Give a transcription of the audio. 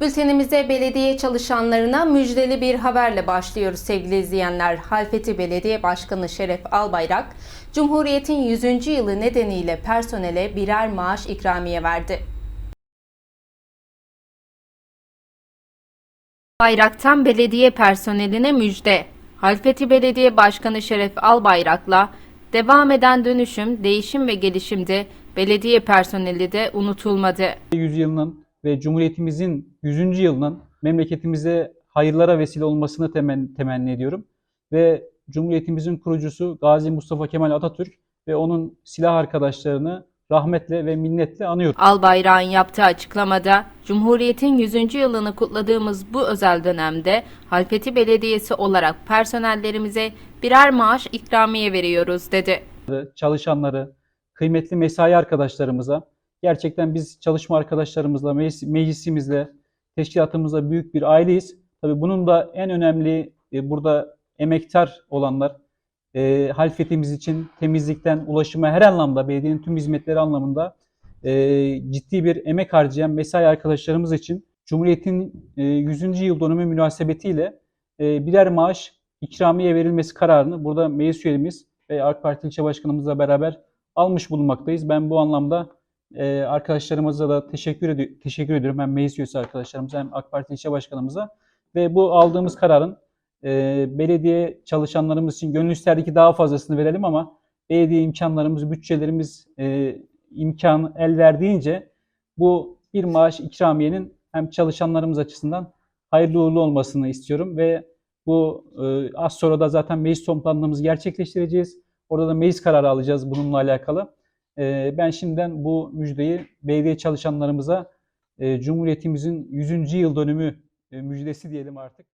Bültenimize belediye çalışanlarına müjdeli bir haberle başlıyoruz sevgili izleyenler. Halfeti Belediye Başkanı Şeref Albayrak, Cumhuriyet'in 100. yılı nedeniyle personele birer maaş ikramiye verdi. Bayraktan belediye personeline müjde. Halfeti Belediye Başkanı Şeref Albayrak'la devam eden dönüşüm, değişim ve gelişimde belediye personeli de unutulmadı. yüzyılının ve Cumhuriyetimizin 100. yılının memleketimize hayırlara vesile olmasını temen, temenni ediyorum. Ve Cumhuriyetimizin kurucusu Gazi Mustafa Kemal Atatürk ve onun silah arkadaşlarını rahmetle ve minnetle anıyorum. Albayrak'ın yaptığı açıklamada Cumhuriyet'in 100. yılını kutladığımız bu özel dönemde Halfeti Belediyesi olarak personellerimize birer maaş ikramiye veriyoruz dedi. Çalışanları, kıymetli mesai arkadaşlarımıza, gerçekten biz çalışma arkadaşlarımızla, meclis- meclisimizle, teşkilatımızla büyük bir aileyiz. Tabii bunun da en önemli e, burada emektar olanlar, e, halfetimiz için temizlikten ulaşıma her anlamda, belediyenin tüm hizmetleri anlamında e, ciddi bir emek harcayan mesai arkadaşlarımız için Cumhuriyet'in e, 100. yıl dönümü münasebetiyle e, birer maaş ikramiye verilmesi kararını burada meclis üyemiz ve AK Parti ilçe başkanımızla beraber almış bulunmaktayız. Ben bu anlamda e, arkadaşlarımıza da teşekkür, edi- teşekkür ediyorum. Hem meclis üyesi arkadaşlarımıza hem AK Parti ilçe başkanımıza. Ve bu aldığımız kararın e, belediye çalışanlarımız için gönül isterdi ki daha fazlasını verelim ama belediye imkanlarımız, bütçelerimiz e, imkan el verdiğince bu bir maaş ikramiyenin hem çalışanlarımız açısından hayırlı uğurlu olmasını istiyorum ve bu e, az sonra da zaten meclis toplantımızı gerçekleştireceğiz. Orada da meclis kararı alacağız bununla alakalı. E, ben şimdiden bu müjdeyi belediye çalışanlarımıza e, Cumhuriyetimizin 100. yıl dönümü e, müjdesi diyelim artık.